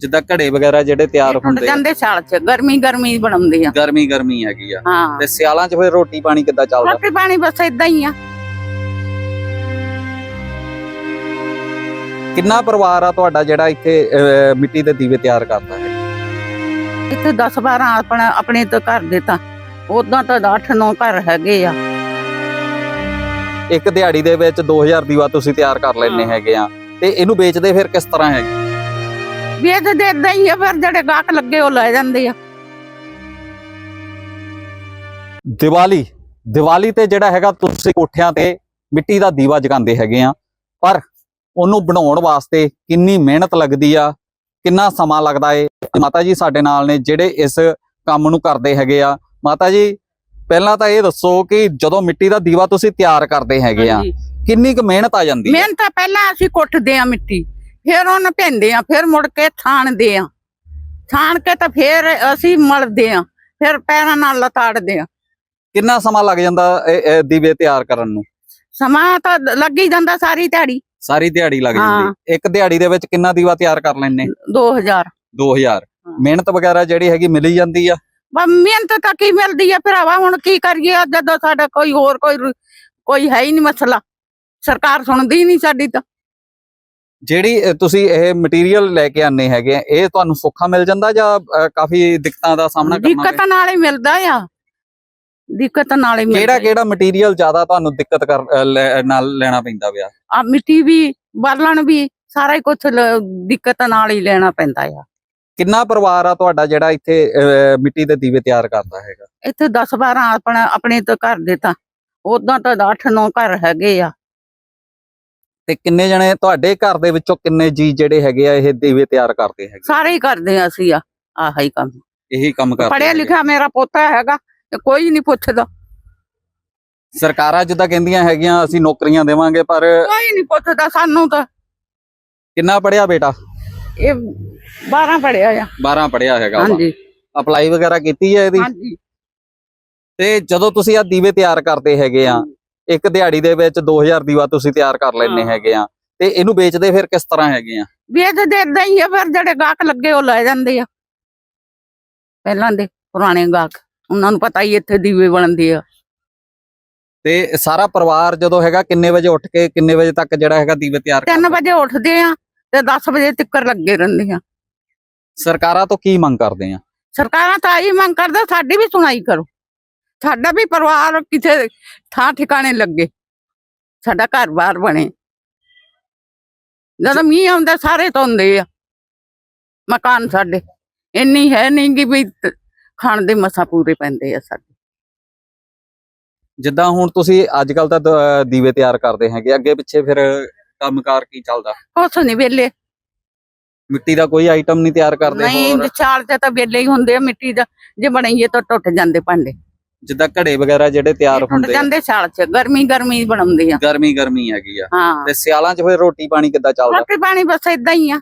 ਜਿੱਦਾਂ ਘੜੇ ਵਗੈਰਾ ਜਿਹੜੇ ਤਿਆਰ ਹੁੰਦੇ ਜਾਂਦੇ ਸਾਲ ਚ ਗਰਮੀ ਗਰਮੀ ਬਣਾਉਂਦੇ ਆ। ਗਰਮੀ ਗਰਮੀ ਹੈਗੀ ਆ। ਤੇ ਸਿਆਲਾਂ 'ਚ ਫਿਰ ਰੋਟੀ ਪਾਣੀ ਕਿੱਦਾਂ ਚੱਲਦਾ? ਰੋਟੀ ਪਾਣੀ ਬਸ ਇਦਾਂ ਹੀ ਆ। ਕਿੰਨਾ ਪਰਿਵਾਰ ਆ ਤੁਹਾਡਾ ਜਿਹੜਾ ਇੱਥੇ ਅਹ, ਮਿੱਟੀ ਦੇ ਦੀਵੇ ਤਿਆਰ ਕਰਦਾ ਹੈ? ਇੱਥੇ 10 12 ਆਪਣਾ ਆਪਣੇ ਤੋਂ ਘਰ ਦੇ ਤਾਂ ਉਦਾਂ ਤਾਂ 8 9 ਘਰ ਹੈਗੇ ਆ। ਇੱਕ ਦਿਹਾੜੀ ਦੇ ਵਿੱਚ 2000 ਦੀਵਾ ਤੁਸੀਂ ਤਿਆਰ ਕਰ ਲੈਣੇ ਹਾਂ। ਹੈਗੇ ਆ। ਤੇ ਇਹਨੂੰ ਵੇਚਦੇ ਫਿਰ ਕਿਸ ਤਰ੍ਹਾਂ ਹੈਗੇ? ਵੀ ਇਹ ਤੇ ਇਦਾਂ ਹੀ ਆ ਫਿਰ ਜਿਹੜੇ ਗਾਹਕ ਲੱਗੇ ਉਹ ਲੈ ਜਾਂਦੇ ਆ। ਦੀਵਾਲੀ ਦੀਵਾਲੀ ਤੇ ਜਿਹੜਾ ਹੈਗਾ ਤੁਸੀਂ ਕੋਠਿਆਂ ਤੇ ਮਿੱਟੀ ਦਾ ਦੀਵਾ ਜਗਾਉਂਦੇ ਹੈਗੇ ਆ ਪਰ ਉਹਨੂੰ ਬਣਾਉਣ ਵਾਸਤੇ ਕਿੰਨੀ ਮਿਹਨਤ ਲੱਗਦੀ ਆ ਕਿੰਨਾ ਸਮਾਂ ਲੱਗਦਾ ਏ। ਮਾਤਾ ਜੀ ਸਾਡੇ ਨਾਲ ਨੇ ਜਿਹੜੇ ਇਸ ਕੰਮ ਨੂੰ ਕਰਦੇ ਹੈਗੇ ਆ। ਮਾਤਾ ਜੀ ਪਹਿਲਾਂ ਤਾਂ ਇਹ ਦੱਸੋ ਕਿ ਜਦੋਂ ਮਿੱਟੀ ਦਾ ਦੀਵਾ ਤੁਸੀਂ ਤਿਆਰ ਕਰਦੇ ਹੈਗੇ ਆ। ਕਿੰਨੀ ਕੁ ਮਿਹਨਤ ਆ ਜਾਂਦੀ ਮਿਹਨਤ ਤਾਂ ਪਹਿਲਾਂ ਅਸੀਂ ਕੁੱਟਦੇ ਆ ਮਿੱਟੀ। ਫਿਰ ਉਹਨੂੰ ਭਿੰਦੇ ਆ ਫਿਰ ਮੁੜ ਕੇ ਛਾਣਦੇ ਆ। ਛਾਣ ਕੇ ਤਾਂ ਫਿਰ ਅਸੀਂ ਮਲਦੇ ਆ ਫਿਰ ਪੈਰਾਂ ਨਾਲ ਲਤਾੜਦੇ ਆ। ਕਿੰਨਾ ਸਮਾਂ ਲੱਗ ਜਾਂਦਾ ਇਹ- ਦੀਵੇ ਤਿਆਰ ਕਰਨ ਨੂੰ? ਸਮਾਂ ਤਾਂ ਲੱਗ ਹੀ ਜਾਂਦਾ ਸਾਰੀ ਦਿਹਾੜੀ। ਸਾਰੀ ਦਿਹਾੜੀ ਲੱਗ। ਜਾਂਦੀ। ਇੱਕ ਦਿਹਾੜੀ ਦੇ ਵਿੱਚ ਕਿੰਨਾ ਦੀਵਾ ਤਿਆਰ ਕਰ ਲੈਣੇ 2000 2000 ਮਿਹਨਤ ਵਗੈਰਾ ਜਿਹੜੀ ਹੈਗੀ ਮਿਲੀ ਜਾਂਦੀ ਆ? ਮਿਹਨਤ ਤਾਂ ਕੀ ਮਿਲਦੀ ਆ ਭਰਾਵਾ ਹੁਣ ਕੀ ਕਰੀਏ? ਜਦੋਂ ਸਾਡਾ ਕੋਈ ਹੋਰ ਕੋਈ ਕੋਈ ਹੈ ਹੀ ਨਹੀਂ ਮਸਲਾ। ਸਰਕਾਰ ਸੁਣਦੀ ਨਹੀਂ ਸਾਡੀ ਤਾਂ। ਜਿਹੜੀ ਤੁਸੀਂ ਇਹ ਮਟੀਰੀਅਲ ਲੈ ਕੇ ਆਨੇ ਹੈਗੇ ਆ ਇਹ ਤੁਹਾਨੂੰ ਸੌਖਾ ਮਿਲ ਜਾਂਦਾ ਜਾਂ ਕਾਫੀ ਦਿੱਕਤਾਂ ਦਾ ਸਾਹਮਣਾ ਕਰਨਾ ਦਿੱਕਤ ਨਾਲ ਹੀ ਮਿਲਦਾ ਆ। ਦਿੱਕਤ ਨਾਲ ਹੀ? ਮਿਲਦਾ ਕਿਹੜਾ ਕਿਹੜਾ ਮਟੀਰੀਅਲ ਜ਼ਿਆਦਾ ਤੁਹਾਨੂੰ ਦਿੱਕਤ ਕਰ ਨਾਲ ਲੈਣਾ ਪੈਂਦਾ ਪਿਆ? ਆ ਮਿੱਟੀ ਵੀ ਬਾਲਣ ਵੀ ਸਾਰਾ ਹੀ ਕੁਝ ਦਿੱਕਤ ਨਾਲ ਹੀ ਲੈਣਾ ਪੈਂਦਾ ਆ। ਕਿੰਨਾ ਪਰਿਵਾਰ ਆ ਤੁਹਾਡਾ ਜਿਹੜਾ ਇੱਥੇ ਮਿੱਟੀ ਦੇ ਦੀਵੇ ਤਿਆਰ ਕਰਦਾ ਹੈਗਾ? ਇੱਥੇ 10 12 ਆਪਣਾ ਆਪਣੇ ਤੋਂ ਘਰ ਦੇ ਤਾਂ ਉਦਾਂ ਤਾਂ 8 9 ਘਰ ਹੈਗੇ ਆ। ਤੇ ਕਿੰਨੇ ਜਣੇ ਤੁਹਾਡੇ ਘਰ ਦੇ ਵਿੱਚੋਂ ਕਿੰਨੇ ਜੀ ਜਿਹੜੇ ਹੈਗੇ ਆ ਇਹ ਦੀਵੇ ਤਿਆਰ ਕਰਦੇ ਹੈਗੇ? ਸਾਰੇ ਹੀ ਕਰਦੇ ਆ ਅਸੀਂ ਆ ਆਹ ਹੀ ਕੰਮ। ਇਹੀ ਕੰਮ ਕਰਦੇ ਪੜਿਆ। ਲਿਖਿਆ ਮੇਰਾ ਪੋਤਾ ਹੈਗਾ ਤੇ ਕੋਈ ਨਹੀਂ ਪੁੱਛਦਾ। ਸਰਕਾਰਾਂ ਜਿੱਦਾਂ ਕਹਿੰਦੀਆਂ ਹੈਗੀਆਂ ਅਸੀਂ ਨੌਕਰੀਆਂ ਦੇਵਾਂਗੇ ਪਰ ਕੋਈ ਨਹੀਂ ਪੁੱਛਦਾ ਸਾਨੂੰ ਤਾਂ। ਕਿੰਨਾ ਪੜਿਆ ਬੇਟਾ? ਇਹ 12 ਪੜਿਆ ਆ। 12 ਪੜਿਆ ਹੈਗਾ ਹਾਂਜੀ। ਅਪਲਾਈ ਵਗੈਰਾ ਕੀਤੀ ਹੈ ਇਹਦੀ? ਹਾਂਜੀ। ਤੇ ਜਦੋਂ ਤੁਸੀਂ ਆ ਦੀਵੇ ਤਿਆਰ ਕਰਦੇ ਹੈਗੇ ਆ ਇੱਕ ਦਿਹਾੜੀ ਦੇ ਵਿੱਚ 2000 ਦੀਵਾ ਤੁਸੀਂ ਤਿਆਰ ਕਰ ਲੈਣੇ। ਹੈਗੇ ਆ। ਤੇ ਇਹਨੂੰ ਵੇਚਦੇ ਫਿਰ ਕਿਸ ਤਰ੍ਹਾਂ ਹੈਗੇ ਆ? ਵੇਚ ਦੇ ਇਦਾਂ ਹੀ ਆ ਫਿਰ ਜਿਹੜੇ ਗਾਹਕ ਲੱਗੇ ਉਹ ਲੈ ਜਾਂਦੇ ਆ। ਪਹਿਲਾਂ ਦੇ ਪੁਰਾਣੇ ਗਾਹਕ ਉਹਨਾਂ ਨੂੰ ਪਤਾ ਹੀ ਇੱਥੇ ਦੀਵੇ ਬਣਦੇ ਆ। ਤੇ ਸਾਰਾ ਪਰਿਵਾਰ ਜਦੋਂ ਹੈਗਾ ਕਿੰਨੇ ਵਜੇ ਉੱਠ ਕੇ ਕਿੰਨੇ ਵਜੇ ਤੱਕ ਜਿਹੜਾ ਹੈਗਾ ਦੀਵੇ ਤਿਆਰ 3 ਕਰਦਾ? ਵਜੇ ਉੱਠਦੇ ਆ ਤੇ 10 ਵਜੇ ਤੱਕ ਲੱਗੇ ਰਹਿੰਦੇ ਆ। ਸਰਕਾਰਾਂ ਤੋਂ ਕੀ ਮੰਗ ਕਰਦੇ ਆ? ਸਰਕਾਰਾਂ ਤਾਂ ਆਹੀ ਮੰਗ ਕਰਦਾ ਸਾਡੀ ਵੀ ਸੁਣਾਈ ਕਰੋ। ਸਾਡਾ ਵੀ ਪਰਿਵਾਰ ਕਿਤੇ ਥਾਂ ਠਿਕਾਣੇ ਲੱਗੇ। ਸਾਡਾ ਘਰ-ਬਾਰ ਬਣੇ। ਜਦੋਂ ਮੀਂਹ ਆਉਂਦਾ ਸਾਰੇ ਧੁੰਦੇ ਆ। ਮਕਾਨ ਸਾਡੇ। ਇੰਨੀ ਹੈ ਨਹੀਂ ਕਿ ਵੀ ਖਾਣ ਦੇ ਮਸਾ ਪੂਰੇ ਪੈਂਦੇ ਆ ਸਾਡੇ। ਜਿੱਦਾਂ ਹੁਣ ਤੁਸੀਂ ਅੱਜ ਕੱਲ ਤਾਂ ਦ- ਦੀਵੇ ਤਿਆਰ ਕਰਦੇ ਹੈਗੇ ਅੱਗੇ ਪਿੱਛੇ ਫਿਰ ਕੰਮਕਾਰ ਕੀ ਚੱਲਦਾ? ਕੁਛ ਨਹੀਂ ਵੇਲੇ ਮਿੱਟੀ ਦਾ ਕੋਈ ਆਈਟਮ ਨਹੀਂ ਤਿਆਰ ਕਰਦੇ ਨਹੀਂ ਹੋਰ? ਚਾਲ ਤੇ ਤਾਂ ਵੇਲੇ ਹੀ ਹੁੰਦੇ ਆ। ਮਿੱਟੀ ਦਾ ਜੇ ਬਣਾਈਏ ਤਾਂ ਟੁੱਟ ਜਾਂਦੇ ਭਾਂਡੇ। ਜਿੱਦਾਂ ਘੜੇ ਵਗੈਰਾ ਜਿਹੜੇ ਤਿਆਰ ਹੁੰਦੇ ਆ। ਜਾਂਦੇ ਸਾਲ ਚ ਗਰਮੀ ਗਰਮੀ ਬਣਾਉਂਦੇ ਆ। ਗਰਮੀ ਗਰਮੀ ਹੈਗੀ ਆ। ਹਾਂ। ਤੇ ਸਿਆਲਾਂ 'ਚ ਫਿਰ ਰੋਟੀ ਪਾਣੀ ਕਿੱਦਾਂ ਚੱਲਦਾ? ਰੋਟੀ ਪਾਣੀ ਬਸ ਇਦਾਂ ਹੀ ਆ।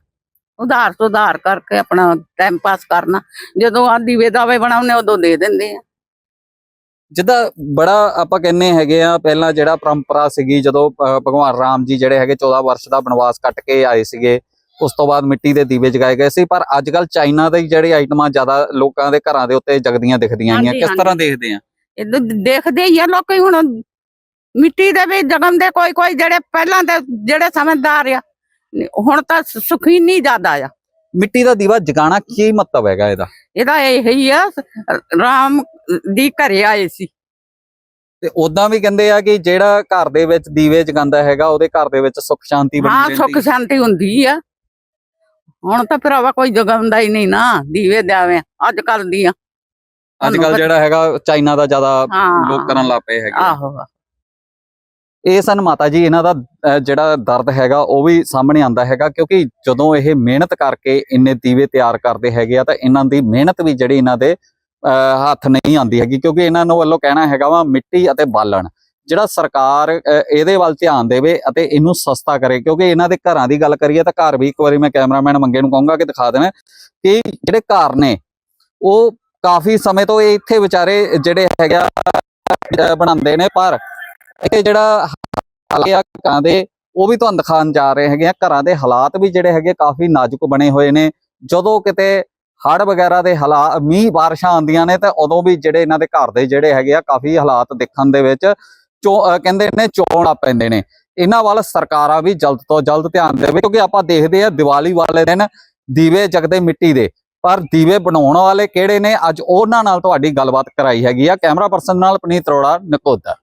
ਉਧਾਰ ਤੋਂ ਉਧਾਰ ਕਰਕੇ ਆਪਣਾ ਟਾਈਮ ਪਾਸ ਕਰਨਾ। ਜਦੋਂ ਆ ਦੀਵੇ ਦਾਵੇ ਬਣਾਉਨੇ ਉਦੋਂ ਦੇ ਦਿੰਦੇ ਆ। ਜਿੱਦਾਂ ਬੜਾ ਆਪਾਂ ਕਹਿੰਨੇ ਹੈਗੇ ਆ ਪਹਿਲਾਂ ਜਿਹੜਾ ਪਰੰਪਰਾ ਸੀਗੀ ਜਦੋਂ ਭਗਵਾਨ ਰਾਮ ਜੀ ਜਿਹੜੇ ਹੈਗੇ 14 ਵਰਸ਼ ਦਾ ਬਨਵਾਸ ਕੱਟ ਕੇ ਆਏ ਸੀਗੇ ਉਸ ਤੋਂ ਬਾਅਦ ਮਿੱਟੀ ਦੇ ਦੀਵੇ ਜਗਾਏ ਗਏ ਸੀ। ਪਰ ਅੱਜ ਕੱਲ ਚਾਈਨਾ ਦੇ ਜਿਹੜੇ ਆਈਟਮਾਂ ਜ਼ਿਆਦਾ ਲੋਕਾਂ ਦੇ ਘਰਾਂ ਦੇ ਉੱਤੇ ਜਗਦੀਆਂ ਦਿਖਦੀਆਂ ਹਾਂਜੀ, ਕਿਸ ਤਰ੍ਹਾਂ। ਦੇਖਦੇ ਆ? ਇਹ ਦੇਖਦੇ ਹੀ ਆ ਲੋਕੀ ਹੁਣ। ਮਿੱਟੀ ਦੇ ਵੀ ਜਗਮ ਦੇ ਕੋਈ ਕੋਈ ਜਿਹੜੇ ਪਹਿਲਾਂ ਦੇ ਜਿਹੜੇ ਸਮਝਦਾਰ ਆ ਹੁਣ ਤਾਂ ਸੁਖੀਨੀ ਜ਼ਿਆਦਾ ਆ। ਮਿੱਟੀ ਦਾ ਦੀਵਾ ਜਗਾਣਾ ਕੀ ਮਤਲਬ ਹੈਗਾ ਇਹਦਾ? ਇਹਦਾ ਇਹ ਹੀ ਆ ਰਾਮ ਦੀ ਘਰੇ ਆਏ ਸੀ। ਤੇ ਉਦਾਂ ਵੀ ਕਹਿੰਦੇ ਆ ਕਿ ਜਿਹੜਾ ਘਰ ਦੇ ਵਿੱਚ ਦੀਵੇ ਜਗਾਉਂਦਾ ਹੈਗਾ ਉਹਦੇ ਘਰ ਦੇ ਵਿੱਚ ਸੁੱਖ ਸ਼ਾਂਤੀ ਬਣੀ ਹਾਂ ਰਹਿੰਦੀ। ਸੁੱਖ ਸ਼ਾਂਤੀ ਹੁੰਦੀ ਆ। ਹੁਣ ਤਾਂ ਭਰਾਵਾ ਕੋਈ ਜਗਾਉਂਦਾ ਹੀ ਨਹੀਂ ਨਾ ਦੀਵੇ ਦਿਆਵੇਂ ਅੱਜ ਕੱਲ ਦੀਆਂ। ਅੱਜ ਕੱਲ ਜਿਹੜਾ ਹੈਗਾ ਚਾਈਨਾ ਦਾ ਜ਼ਿਆਦਾ ਲੋਕ ਕਰਨ ਲੱਗ ਪਏ ਹੈਗੇ। ਆਹੋ ਇਹ ਸਨ ਮਾਤਾ ਜੀ ਇਹਨਾਂ ਦਾ ਜਿਹੜਾ ਦਰਦ ਹੈਗਾ ਉਹ ਵੀ ਸਾਹਮਣੇ ਆਂਦਾ ਹੈਗਾ ਕਿਉਂਕਿ ਜਦੋਂ ਇਹ ਮਿਹਨਤ ਕਰਕੇ ਇੰਨੇ ਦੀਵੇ ਤਿਆਰ ਕਰਦੇ ਹੈਗੇ ਆ ਤਾਂ ਇਹਨਾਂ ਦੀ ਮਿਹਨਤ ਵੀ ਜਿਹੜੀ ਇਹਨਾਂ ਦੇ ਹੱਥ ਨਹੀਂ ਆਂਦੀ ਹੈਗੀ ਕਿਉਂਕਿ ਇਹਨਾਂ ਨੂੰ ਵੱਲੋਂ ਕਹਿਣਾ ਹੈਗਾ ਵਾ ਮਿੱਟੀ ਅਤੇ ਬਾਲਣ। ਜਿਹੜਾ ਸਰਕਾਰ ਇਹਦੇ ਵੱਲ ਧਿਆਨ ਦੇਵੇ ਅਤੇ ਇਹਨੂੰ ਸਸਤਾ ਕਰੇ ਕਿਉਂਕਿ ਇਹਨਾਂ ਦੇ ਘਰਾਂ ਦੀ ਗੱਲ ਕਰੀਏ ਤਾਂ ਘਰ ਵੀ ਇੱਕ ਵਾਰੀ ਮੈਂ ਕੈਮਰਾਮੈਨ ਮੰਗੇ ਨੂੰ ਕਹੂੰਗਾ ਕਿ ਦਿਖਾ ਦੇਣਾ ਕਿ ਜਿਹੜੇ ਘਰ ਨੇ ਉਹ ਕਾਫੀ ਸਮੇਂ ਤੋਂ ਇਹ ਇੱਥੇ ਵਿਚਾਰੇ ਜਿਹੜੇ ਹੈਗਾ ਅਹ, ਬਣਾਉਂਦੇ ਨੇ ਪਰ ਇਹ ਜਿਹੜਾ ਹਾਲਾਤ ਘਰਾਂ ਦੇ ਉਹ ਵੀ ਤੁਹਾਨੂੰ ਦਿਖਾਉਣ ਜਾ ਰਹੇ ਹੈਗੇ ਆ। ਘਰਾਂ ਦੇ ਹਾਲਾਤ ਵੀ ਜਿਹੜੇ ਹੈਗੇ ਕਾਫੀ ਨਾਜ਼ੁਕ ਬਣੇ ਹੋਏ ਨੇ। ਜਦੋਂ ਕਿਤੇ ਹੜ ਵਗੈਰਾ ਦੇ ਹਾਲਾਤ ਮੀਂਹ ਬਾਰਿਸ਼ਾਂ ਆਉਂਦੀਆਂ ਨੇ ਤਾਂ ਉਦੋਂ ਵੀ ਜਿਹੜੇ ਇਹਨਾਂ ਦੇ ਘਰ ਦੇ ਜਿਹੜੇ ਹੈਗੇ ਆ ਕਾਫੀ ਹਾਲਾਤ ਦੇਖਣ ਦੇ ਵਿੱਚ ਚੋ ਕਹਿੰਦੇ ਨੇ ਚੋਣ ਆ ਪੈਂਦੇ ਨੇ। ਇਹਨਾਂ ਵੱਲ ਸਰਕਾਰਾਂ ਵੀ ਜਲਦ ਤੋਂ ਜਲਦ ਧਿਆਨ ਦੇਵੇ ਕਿਉਂਕਿ ਆਪਾਂ ਦੇਖਦੇ ਆ ਦੀਵਾਲੀ ਵਾਲੇ ਦਿਨ ਦੀਵੇ ਜਗਦੇ ਮਿੱਟੀ ਦੇ। ਪਰ ਦੀਵੇ ਬਣਾਉਣ ਵਾਲੇ ਕਿਹੜੇ ਨੇ? ਅੱਜ ਉਹਨਾਂ ਨਾਲ ਤੁਹਾਡੀ ਗੱਲਬਾਤ ਕਰਾਈ ਹੈਗੀ ਆ। ਕੈਮਰਾ ਪਰਸਨ ਨਾਲ ਪਨੀਤ ਅਰੋੜਾ, ਨਕੋਦਰ।